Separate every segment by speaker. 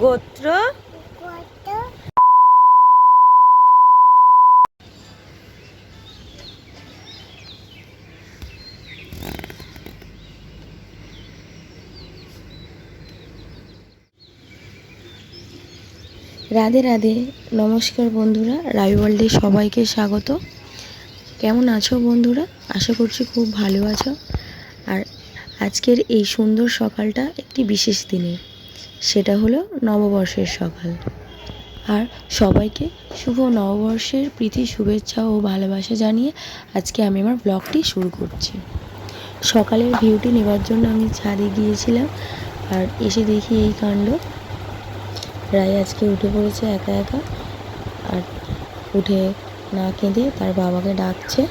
Speaker 1: গোত্র?
Speaker 2: রাধে রাধে নমস্কার বন্ধুরা রাই ওয়ার্ল্ডে সবাইকে স্বাগত। কেমন আছো বন্ধুরা? আশা করছি খুব ভালো আছো। আজকের এই সুন্দর সকালটা একটি বিশেষ দিনের সেটা হলো নববর্ষের সকাল। আর সবাইকে শুভ নববর্ষের প্রীতি, শুভেচ্ছা ও ভালোবাসা জানিয়ে আজকে আমি আমার ব্লগটি শুরু করছি। সকালের ভিউটি নেবার জন্য আমি ছাদে গিয়েছিলাম আর এসে দেখি এই কাণ্ড। রায় আজকে উঠে পড়েছে একা একা আর উঠে না কেঁদে তার বাবাকে ডাকছে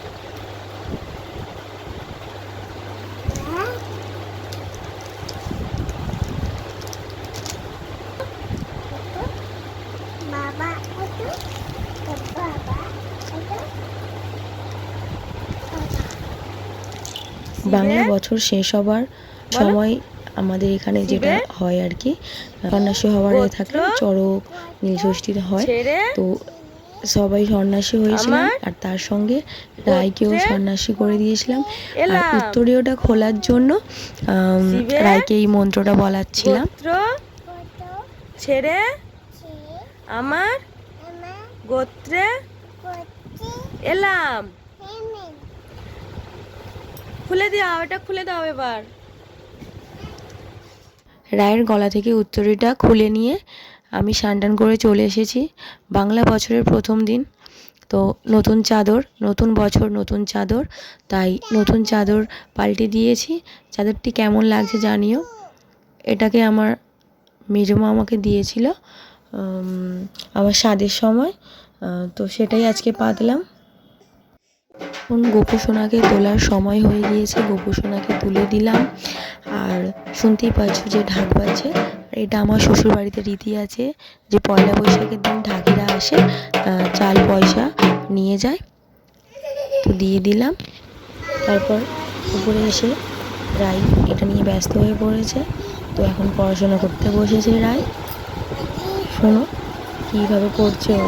Speaker 1: বাবা বাবা
Speaker 2: বাংলা বছর শেষ হবার সময় আমাদের এখানে যেটা হয় আর কি সন্ন্যাসী হওয়ার এ থাকে চড়ক নীলষষ্ঠীতে হয়। তো সবাই সন্ন্যাসী হয়েছিলাম আর তার সঙ্গে রায়কেও সন্ন্যাসী করে দিয়েছিলাম। আর উত্তরীয়টা খোলার জন্য রায়কে এই মন্ত্রটা বলাচ্ছিলাম।
Speaker 1: ছেড়ে আমার গোত্রে এলাম। খুলে দাও, এটা খুলে দাও এবার।
Speaker 2: রায়ের গলা থেকে উত্তরীটা খুলে নিয়ে আমি স্নান করে চলে এসেছি বাংলা বছরের প্রথম দিন। তো নতুন চাদর, নতুন বছর, নতুন চাদর, তাই নতুন চাদর পাল্টে দিয়েছি। চাদরটি কেমন লাগছে জানিও। এটাকে আমার মেজমা আমাকে দিয়েছিল আমার স্বাদের সময় তো সেটাই আজকে পাতলাম। এখন গোপুসোনাকে তোলার সময় হয়ে গিয়েছে, গোপুসোনাকে তুলে দিলাম। আর শুনতেই পাচ্ছ যে ঢাক বাজছে। এটা আমার শ্বশুর বাড়িতে রীতি আছে যে পয়লা বৈশাখের দিন ঢাকিরা আসে চাল পয়সা নিয়ে যায়। তো দিয়ে দিলাম। তারপর উপরে এসে রায় এটা নিয়ে ব্যস্ত হয়ে পড়েছে। তো এখন পড়াশোনা করতে বসেছে রায়। শোনো, কীভাবে করছে ও?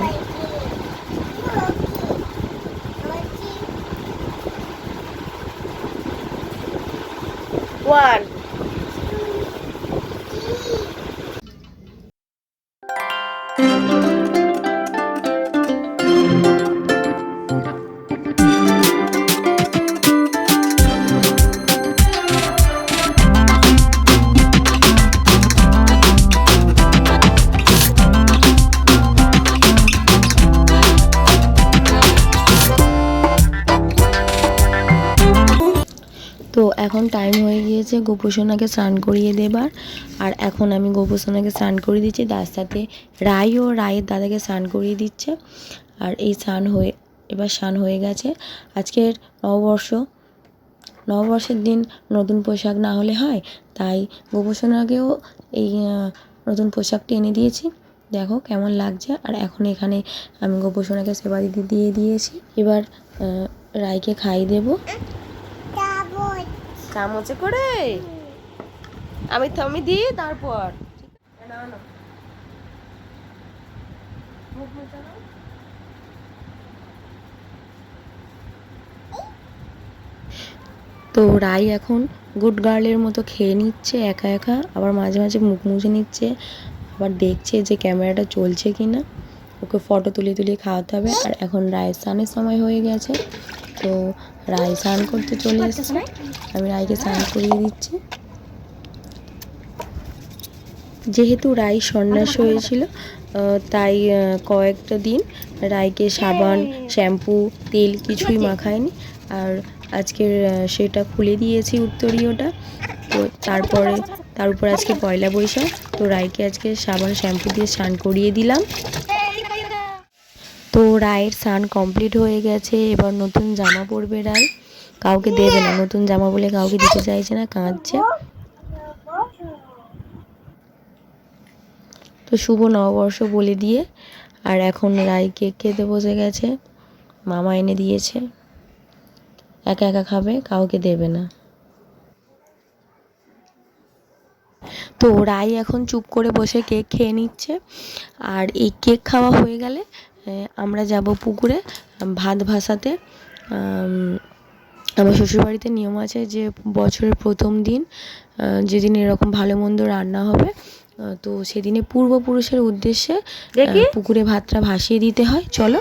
Speaker 1: ওয়ান
Speaker 2: গিয়েছে, গোপুসোনাকে স্নান করিয়ে দেবার। আর এখন আমি গোপুসোনাকে স্নান করিয়ে দিচ্ছি, তার সাথে রায় ও রায়ের দাদাকে স্নান করিয়ে দিচ্ছে। আর এই স্নান হয়ে, এবার স্নান হয়ে গেছে। আজকের নববর্ষ, নববর্ষের দিন নতুন পোশাক না হলে হয়, তাই গোপুসোনাকেও এই নতুন পোশাকটি এনে দিয়েছি। দেখো কেমন লাগছে। আর এখন এখানে আমি গোপুসোনাকে সেবা দিতে দিয়ে দিয়েছি। এবার রায়কে খাইয়ে দেবো।
Speaker 1: চামচে করে। আমি আমি দিই তারপর।
Speaker 2: তো রাই এখন গুড গার্লের মতো খেয়ে নিচ্ছে একা একা, আবার মাঝে মাঝে মুখ মুছে নিচ্ছে, আবার দেখছে যে ক্যামেরাটা চলছে কি না ওকে ফটো তুলে তুলে খাওয়াতে হবে। আর এখন রায়ের স্নানের সময় হয়ে গেছে, তো রায় স্নান করতে চলে এসেছে। আমি রায়কে স্নান করিয়ে দিচ্ছি। যেহেতু রাই সন্ন্যাস হয়েছিল তাই কয়েকটা দিন রায়কে সাবান শ্যাম্পু তেল কিছুই মাখায়নি। আর আজকের আহ, সেটা খুলে দিয়েছি উত্তরীয়টা তো তারপরে তার উপর আজকে পয়লা বৈশাখ। তো রায়কে আজকে সাবান শ্যাম্পু দিয়ে স্নান করিয়ে দিলাম। তো রায়ের স্নান কমপ্লিট হয়ে গেছে, এবার নতুন জামা পরবে রায়। কাউকে দেবে না, নতুন জামা বলে কাউকে দিতে চাইছে না, কাঁদছে। তো শুভ নববর্ষ বলে দিয়ে, আর এখন রায় কেক খেতে বসে গেছে, মামা এনে দিয়েছে। একা একা খাবে, কাউকে দেবে না। তো রাই এখন চুপ করে বসে কেক খেয়ে নিচ্ছে, আর এই কেক খাওয়া হয়ে গেলে আমরা যাব পুকুরে ভাত ভাসাতে। আমার শ্বশুরবাড়িতে নিয়ম আছে যে বছরের প্রথম দিন যেদিন এরকম ভালো মন্দ রান্না হবে তো সেদিনে পূর্বপুরুষের উদ্দেশ্যে পুকুরে ভাতটা ভাসিয়ে দিতে হয়। চলো।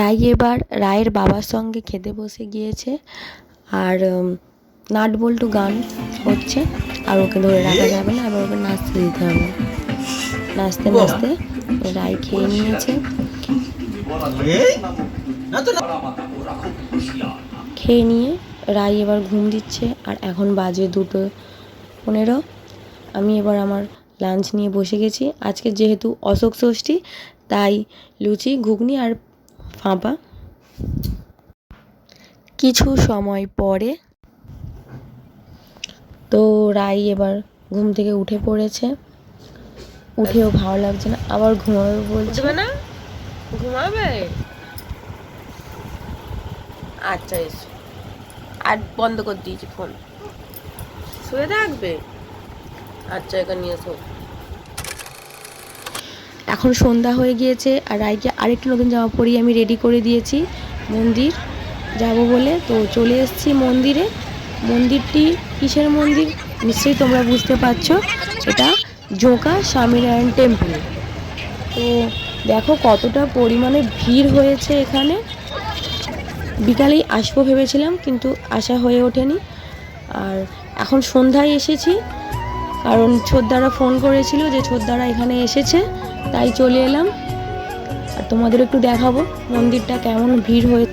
Speaker 2: রাই এবার রায়ের বাবার সঙ্গে খেতে বসে গিয়েছে আর নাট বল্টু গান হচ্ছে আর ওকে ধরে রাখা যাবে না এবার ওকে নাচতে দিতে হবে। নাচতে নাচতে রায় খেয়ে নিয়েছে। খেয়ে নিয়ে রায় এবার ঘুম দিচ্ছে আর এখন বাজে দুটো পনেরো। আমি এবার আমার লাঞ্চ নিয়ে বসে গেছি। আজকে যেহেতু অশোক ষষ্ঠী তাই লুচি ঘুগনি আর ফাঁপা। কিছু সময় পরে তো রাই এবার ঘুম থেকে উঠে পড়েছে। উঠেও ভালো লাগছে না, আবার ঘুমাবে বলছে।
Speaker 1: না? ঘুমাবে? আচ্ছা এসো। আর বন্ধ করে দিয়েছি ফোন শুয়ে থাকবে? আচ্ছা এখানে নিয়ে এসো
Speaker 2: এখন সন্ধ্যা হয়ে গিয়েছে আর রাইকে আরেকটু নতুন জামা পরিয়ে আমি রেডি করে দিয়েছি, মন্দির যাব বলে। তো চলে এসেছি মন্দিরে। মন্দিরটি কিসের মন্দির? নিশ্চয়ই তোমরা বুঝতে পারছ। এটা জোকা স্বামীনারায়ণ টেম্পল তো দেখো কতটা পরিমাণে ভিড় হয়েছে এখানে। বিকালেই আসব ভেবেছিলাম, কিন্তু আসা হয়ে ওঠেনি। আর এখন সন্ধ্যায় এসেছি, কারণ ছোদ্দারা ফোন করেছিল যে ছোদ্দারা এখানে এসেছে। তাই চলে এলাম। আর তোমাদের একটু দেখাবো মন্দিরটা কেমন ভিড় হয়ে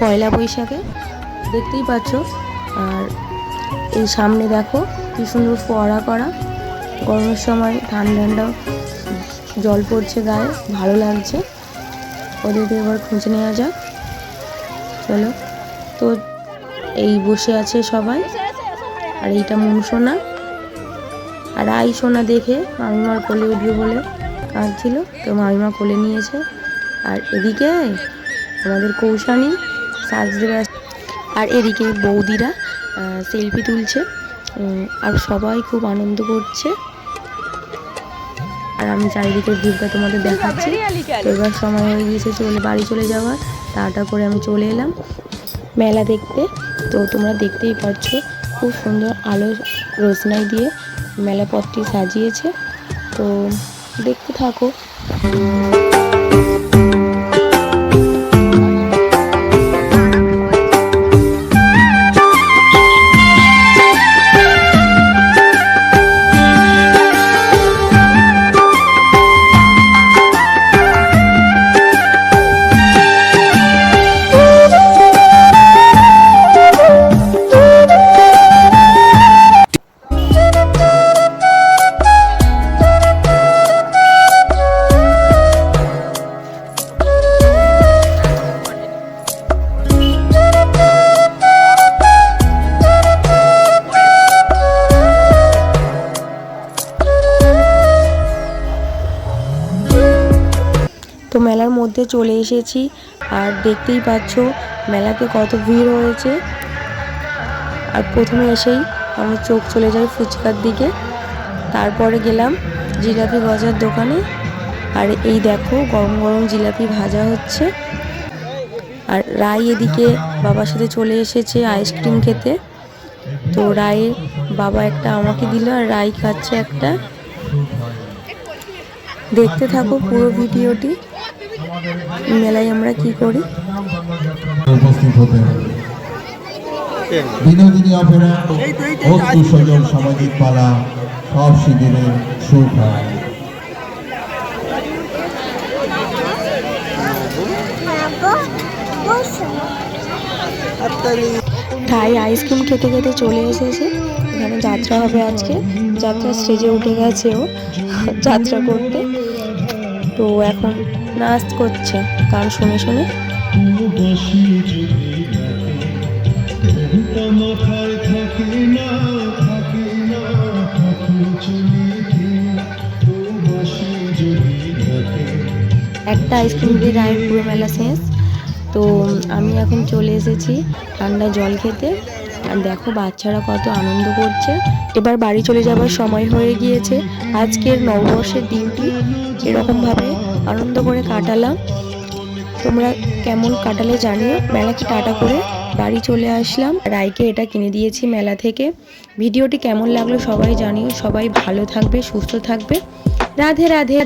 Speaker 2: পয়লা বৈশাখে। দেখতেই পাচ্ছ। আর এই সামনে দেখো কি সুন্দর ফোয়ারা করা। গরমের সময় ঠান্ডা ঠান্ডা জল পড়ছে গায়ে, ভালো লাগছে। ওদেরকে এবার খুঁজে নেওয়া যাক। চলো। তো এই বসে আছে সবাই। আর এইটা মনসোনা আর আই সোনা দেখে মামিমার কোলে উঠবে বলে। কাঁদছিল তো মামিমা কোলে নিয়েছে। আর এদিকে আমাদের কৌশানী সাজতে আর এদিকে বৌদিরা সেলফি তুলছে। আর সবাই খুব আনন্দ করছে। আর আমি চারিদিকে ভিড়টা তোমাদের দেখাচ্ছি। তো এবার সময় হয়ে গিয়েছে চলে, বাড়ি চলে যাওয়ার। টাটা করে আমি চলে এলাম মেলা দেখতে। তো তোমরা দেখতেই পাচ্ছ, খুব সুন্দর আলো রোশনাই দিয়ে মেলা পথটি সাজিয়েছে। তো দেখতে থাকো তো চলে এসেছি। আর দেখতেই পাচ্ছ, মেলাতে কত ভিড় হয়েছে। আর প্রথমে এসেই আমার চোখ চলে যায় ফুচকার দিকে। তারপরে গেলাম জিলাপি গজার দোকানে। আর এই দেখো, গরম গরম জিলাপি ভাজা হচ্ছে। আর রাই এদিকে বাবার সাথে চলে এসেছে আইসক্রিম খেতে। তো রায়ের বাবা একটা আমাকে দিল আর রাই খাচ্ছে একটা। দেখতে থাকো পুরো ভিডিওটি। মেলায় আমরা কি করি?
Speaker 3: উপস্থিত হতে বিনোদিনী অপেরা সামাজিক পালা সব শিবিরের সুখ হয়
Speaker 2: তাই আইসক্রিম খেতে খেতে চলে এসেছে। এখানে যাত্রা হবে আজকে। যাত্রা স্টেজে উঠে গেছে ও। যাত্রা করতে। তো এখন নাচ করছে। গান শুনে শুনে। একটা আইসক্রিম দিয়ে রায়ের পুরো মেলা শেষ। তো আমি এখন চলে এসেছি ঠান্ডা জল খেতে। আর দেখো বাচ্চারা কত আনন্দ করছে। এবার বাড়ি চলে যাবার সময় হয়ে গিয়েছে। আজকের নববর্ষের দিনটি এরকমভাবে আনন্দ করে কাটালাম। তোমরা কেমন কাটালে জানিও। মেলাকে টাটা করে বাড়ি চলে আসলাম। রায়কে এটা কিনে দিয়েছি মেলা থেকে। ভিডিওটি কেমন লাগল সবাই জানিও। সবাই ভালো থাকবে, সুস্থ থাকবে। রাধে রাধে।